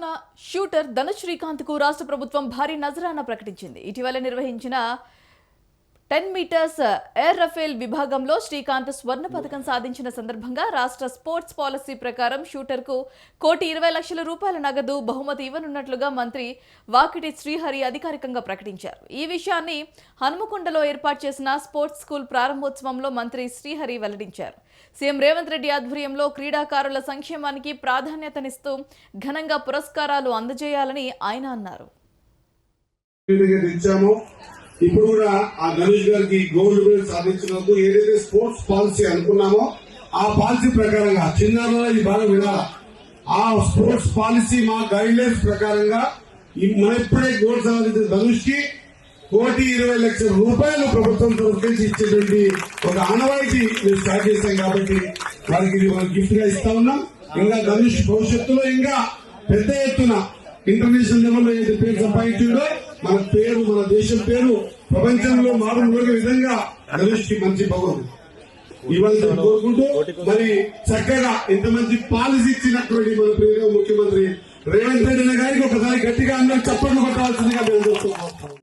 ఉన్న షూటర్ ధనుష్ శ్రీకాంత్కు రాష్ట్ర ప్రభుత్వం భారీ నజరానా ప్రకటించింది. ఇటీవల నిర్వహించిన టెన్ మీటర్స్ ఎయిర్ రఫేల్ విభాగంలో శ్రీకాంత్ స్వర్ణ పథకం సాధించిన సందర్భంగా రాష్ట్ర స్పోర్ట్స్ పాలసీ ప్రకారం షూటర్కు కోటి ఇరవై లక్షల రూపాయల నగదు బహుమతి ఇవ్వనున్నట్లుగా మంత్రి వాకిటి శ్రీహరి అధికారికంగా ప్రకటించారు. ఈ విషయాన్ని హనుమకొండలో ఏర్పాటు చేసిన స్పోర్ట్స్ స్కూల్ ప్రారంభోత్సవంలో మంత్రి శ్రీహరి వెల్లడించారు. సీఎం రేవంత్ రెడ్డి ఆధ్వర్యంలో క్రీడాకారుల సంక్షేమానికి ప్రాధాన్యతనిస్తూ ఘనంగా పురస్కారాలు అందజేయాలని ఆయన అన్నారు. ఇప్పుడు కూడా ఆ ధనుష్ గారికి గోల్డ్ మెడల్ సాధించినందుకు ఏదైతే స్పోర్ట్స్ పాలసీ అనుకున్నామో ఆ పాలసీ ప్రకారంగా చిన్నారుల ఈ బాగా వినాలా? ఆ స్పోర్ట్స్ పాలసీ మా గైడ్ లైన్స్ ప్రకారంగా మన ఇప్పుడే గోల్డ్ సాధించిన ధనుష్కి కోటి ఇరవై లక్షల రూపాయలు ప్రభుత్వం తరఫు నుంచి ఇచ్చేటువంటి ఒక ఆనవాయితీ మేము స్టార్ట్ చేశాం కాబట్టి వారికి ఇది మనం గిఫ్ట్గా ఇస్తా ఉన్నాం. ఇంకా ధనుష్ భవిష్యత్తులో ఇంకా పెద్ద ఎత్తున ఇంటర్నేషనల్ లెవెల్లో ఏదైతే పేరు సంపాదించిందో మన పేరు మన దేశం పేరు ప్రపంచంలో మారు విధంగా ధనుష్కి మంచి భగవంతుడు ఇవాళ కోరుకుంటూ మరి చక్కగా ఇంత మంచి పాలసీ ఇచ్చినటువంటి మన ప్రియ ముఖ్యమంత్రి రేవంత్ రెడ్డి గారికి ఒకసారి గట్టిగా అందరూ చప్పట్లు కొట్టాల్సిందిగా మేము